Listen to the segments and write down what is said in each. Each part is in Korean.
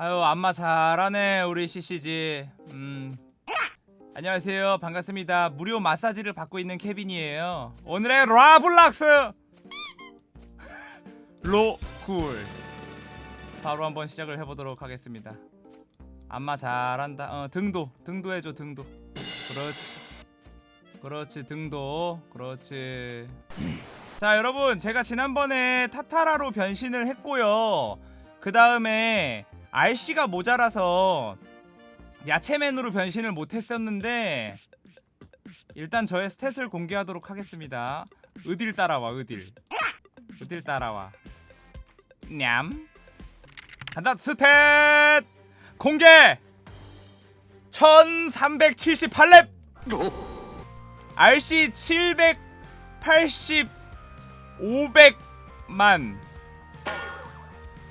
아유 안마 잘하네 우리 CCG 음. 안녕하세요. 반갑습니다. 무료 마사지를 받고 있는 케빈이에요. 오늘의 라블락스! 로쿨. 바로 한번 시작을 해보도록 하겠습니다. 안마 잘한다. 어 등도. 등도 해줘 등도. 그렇지. 그렇지 등도. 그렇지. 자 여러분. 제가 지난번에 타타라로 변신을 했고요. 그 다음에 RC가 모자라서 야채맨으로 변신을 못했었는데 일단 저의 스탯을 공개하도록 하겠습니다. 으딜 따라와 으딜. 으딜 따라와. 냠. 간다 스탯! 공개! 1378렙! RC 780 500만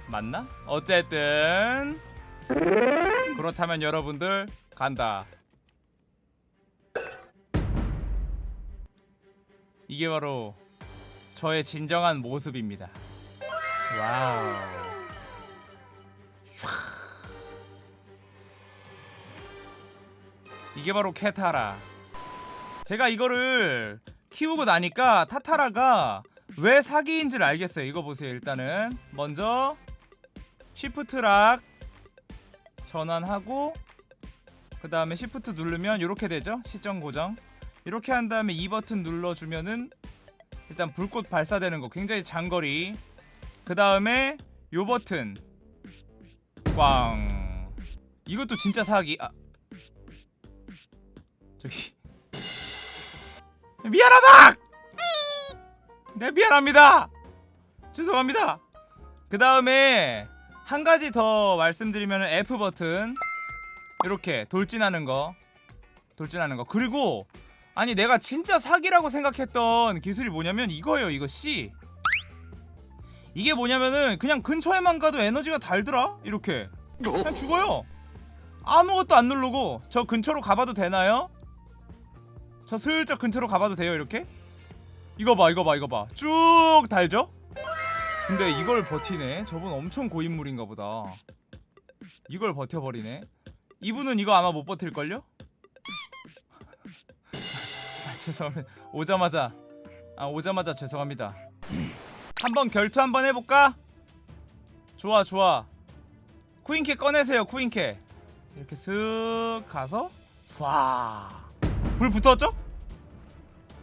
맞나? 어쨌든 그렇다면 여러분들 간다. 이게 바로 저의 진정한 모습입니다. 와우. 이게 바로 케타라. 제가 이거를 키우고 나니까 타타라가 왜 사기인지를 알겠어요. 이거 보세요. 일단은 먼저 시프트락 전환하고 그 다음에 시프트 누르면 이렇게 되죠. 시점 고정. 이렇게 한 다음에 이 버튼 눌러주면은 일단 불꽃 발사되는 거 굉장히 장거리. 그 다음에 요 버튼 꽝. 이것도 진짜 사기. 아 저기 미안하다. 네 미안합니다. 죄송합니다. 그 다음에 한 가지 더 말씀드리면 F 버튼. 이렇게 돌진하는 거. 돌진하는 거. 그리고 아니 내가 진짜 사기라고 생각했던 기술이 뭐냐면 이거예요 이거 C. 이게 뭐냐면은 그냥 근처에만 가도 에너지가 달더라? 이렇게. 그냥 죽어요. 아무것도 안 누르고 저 근처로 가봐도 되나요? 저 슬쩍 근처로 가봐도 돼요 이렇게? 이거 봐 이거 봐 이거 봐 쭉 달죠? 근데 이걸 버티네. 저분 엄청 고인물인가 보다. 이걸 버텨버리네. 이분은 이거 아마 못 버틸걸요? 아, 죄송합니다. 오자마자 아 오자마자 죄송합니다. 한번 결투 한번 해볼까? 좋아 좋아. 쿠인캐 꺼내세요 쿠인캐. 이렇게 슥 가서 쏴불 붙었죠?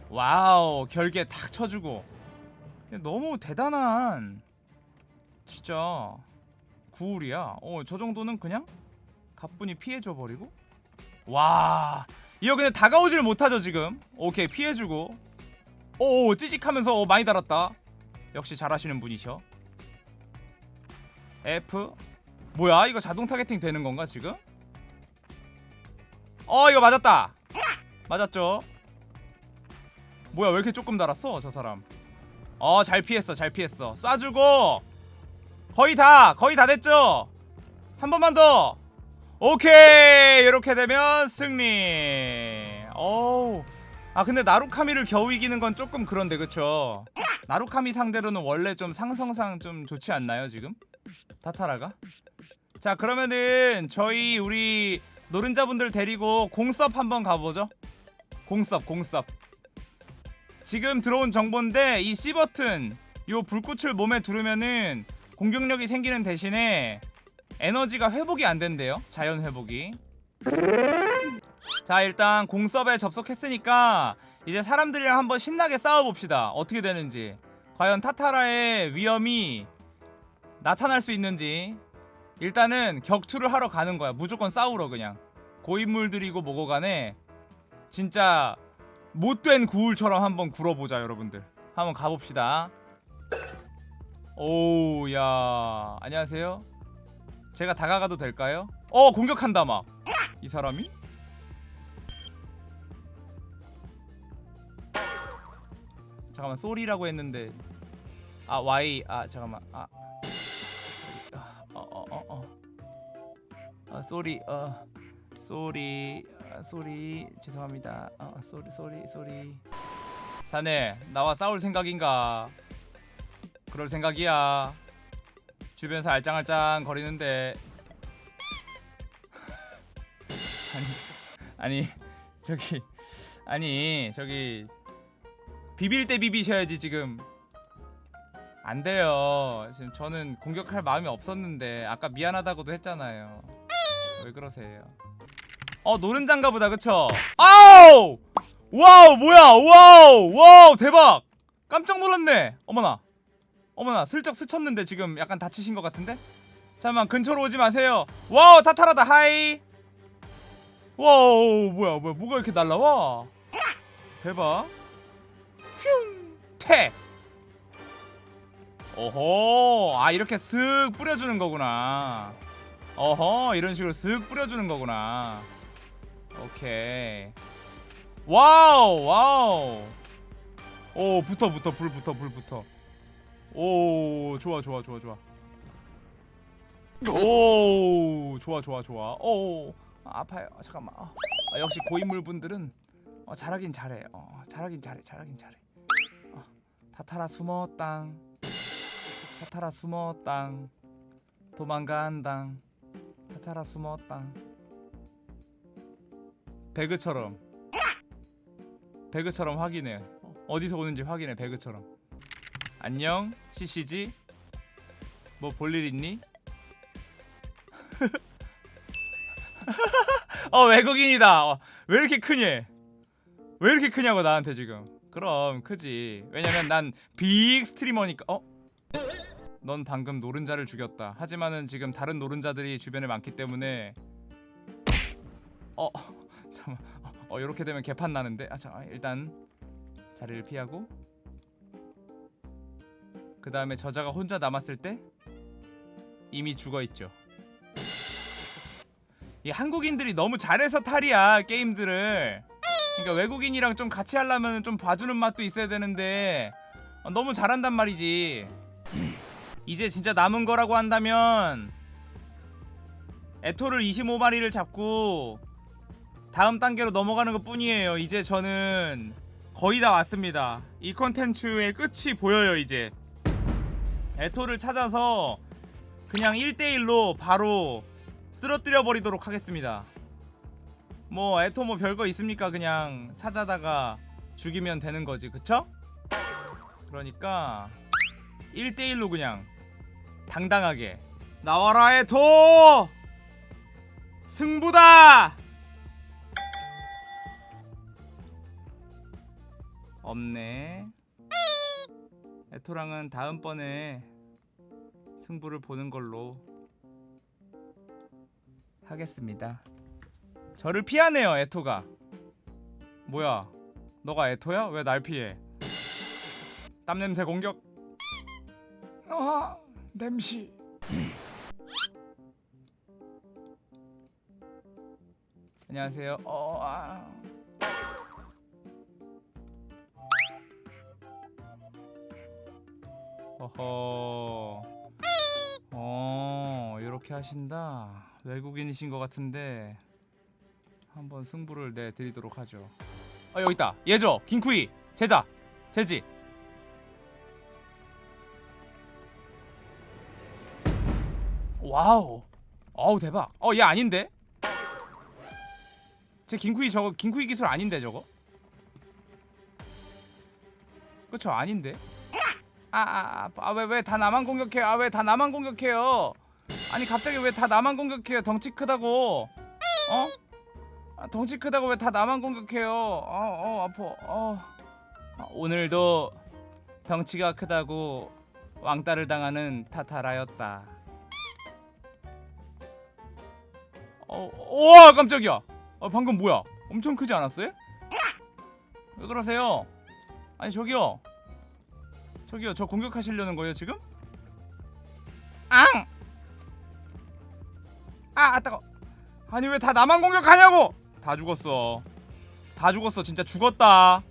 와우 결계 탁 쳐주고 너무 대단한 진짜 구울이야. 어 저 정도는 그냥 가뿐히 피해줘 버리고. 와 이거 근데 다가오질 못하죠 지금. 오케이 피해주고. 오 찌직하면서 어, 많이 달았다. 역시 잘하시는 분이셔. F. 뭐야 이거 자동 타겟팅 되는 건가 지금? 어 이거 맞았다. 맞았죠? 뭐야 왜 이렇게 조금 달았어 저 사람 어 잘 피했어 잘 피했어. 쏴주고. 거의 다 거의 다 됐죠? 한 번만 더. 오케이! 이렇게 되면 승리. 어우. 아 근데 나루카미를 겨우 이기는 건 조금 그런데 그쵸? 나루카미 상대로는 원래 좀 상성상 좀 좋지 않나요 지금? 타타라가? 자 그러면은 저희 우리 노른자분들 데리고 공섭 한번 가보죠? 공섭 공섭 지금 들어온 정보인데 이 C 버튼 요 불꽃을 몸에 두르면은 공격력이 생기는 대신에 에너지가 회복이 안 된대요. 자연 회복이. 자 일단 공섭에 접속했으니까 이제 사람들이랑 한번 신나게 싸워봅시다. 어떻게 되는지. 과연 타타라의 위험이 나타날 수 있는지. 일단은 격투를 하러 가는 거야. 무조건 싸우러 그냥. 고인물들이고 뭐고 간에 진짜 못된 구울처럼 한번 굴어보자 여러분들. 한번 가봅시다. 오우 야. 안녕하세요. 제가 다가가도 될까요? 어 공격한다 막. 이 사람이? 잠깐만 쏘리라고 했는데. 아 Y 아 잠깐만. 아. 어어어어 어, 어, 어. 아 쏘리 어. 쏘리 아, 쏘리 죄송합니다. 아 쏘리 쏘리 쏘리. 자네 나와 싸울 생각인가? 그럴 생각이야. 주변에서 알짱알짱 거리는데. 아니 아니 저기 아니 저기 비빌 때 비비셔야지 지금. 안 돼요. 지금 저는 공격할 마음이 없었는데 아까 미안하다고도 했잖아요. 왜 그러세요? 어 노른장가 보다 그쵸? 아우! 와우 뭐야? 와우 와우 대박! 깜짝 놀랐네. 어머나. 어머나 슬쩍 스쳤는데 지금 약간 다치신 것 같은데? 잠깐만 근처로 오지 마세요. 와우 타타라다. 하이. 와우 뭐야 뭐야 뭐가 이렇게 날라와? 대박. 흉퇴 오호 아 이렇게 슥 뿌려주는 거구나. 어허 이런 식으로 슥 뿌려주는 거구나 오케이. 와우 와우. 오 붙어 붙어 불 붙어 불 붙어. 오 좋아 좋아 좋아 좋아. 오 좋아 좋아 좋아. 오 아, 아파요. 아, 잠깐만. 아, 아, 역시 고인물 분들은 어, 잘하긴 잘해. 어, 잘하긴 잘해 잘하긴 잘해. 어, 타타라 숨어 땅. 타타라 숨어 땅. 도망간당. 타타라 숨어 땅 배그처럼. 배그처럼 확인해. 어디서 오는지 확인해 배그처럼. 안녕 CCG 뭐 볼 일 있니? 어 외국인이다. 어, 왜 이렇게 크니? 왜 이렇게 크냐고 나한테 지금. 그럼 크지. 왜냐면 난 빅 스트리머니까 어? 넌 방금 노른자를 죽였다. 하지만은 지금 다른 노른자들이 주변에 많기 때문에 어 잠깐 어 이렇게 되면 개판 나는데 아 잠깐 일단 자리를 피하고 그 다음에 저자가 혼자 남았을 때 이미 죽어 있죠. 이 한국인들이 너무 잘해서 탈이야 게임들을. 그러니까 외국인이랑 좀 같이 하려면 좀 봐주는 맛도 있어야 되는데 어, 너무 잘한단 말이지. 이제 진짜 남은 거라고 한다면 에토를 25마리를 잡고 다음 단계로 넘어가는 것 뿐이에요. 이제 저는 거의 다 왔습니다. 이 컨텐츠의 끝이 보여요, 이제. 에토를 찾아서 그냥 1대1로 바로 쓰러뜨려 버리도록 하겠습니다. 뭐 에토 뭐 별거 있습니까? 그냥 찾아다가 죽이면 되는 거지. 그쵸? 그러니까 1대1로 그냥 당당하게 나와라 에토! 승부다! 없네. 에토랑은 다음번에 승부를 보는 걸로 하겠습니다. 저를 피하네요, 에토가. 뭐야? 너가 에토야? 왜 날 피해? 땀 냄새 공격. 아, 냄새. 안녕하세요. 어, 아. 어허. 어, 이렇게 하신다. 외국인이신 것 같은데 한번 승부를 내 드리도록 하죠. 어, 여기 있다. 예죠. 긴쿠이. 제자. 제지. 와우. 어우 대박. 어, 얘 아닌데? 제 긴쿠이 저거 긴쿠이 기술 아닌데 저거? 그쵸 아닌데? 아아왜 왜 다 나만 공격해요? 아왜 다 나만 공격해요? 아니 갑자기 왜 다 나만 공격해요? 덩치 크다고? 어? 아, 덩치 크다고 왜 다 나만 공격해요? 어어 아파. 어. 아, 오늘도 덩치가 크다고 왕따를 당하는 타타라였다. 어, 와 깜짝이야. 어, 방금 뭐야? 엄청 크지 않았어요? 왜 그러세요? 아니 저기요. 저기요 저 공격하시려는 거예요 지금? 앙! 아, 아 따가. 아니 왜 다 나만 공격하냐고? 다 죽었어. 다 죽었어. 진짜 죽었다.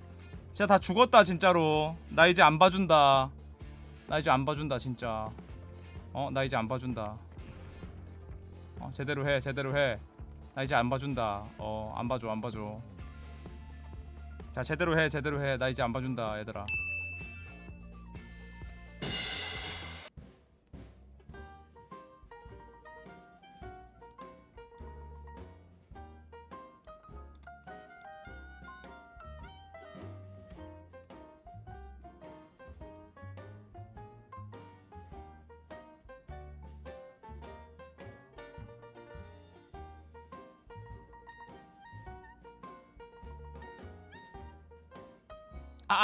진짜 다 죽었다 진짜로. 나 이제 안 봐준다. 나 이제 안 봐준다 진짜. 어, 나 이제 안 봐준다. 어, 제대로 해, 제대로 해. 나 이제 안 봐준다. 어, 안 봐줘, 안 봐줘. 자, 제대로 해, 제대로 해. 나 이제 안 봐준다, 얘들아. 아, 아,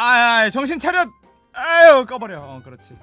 아 정신 차려. 아유 꺼버려. 어 그렇지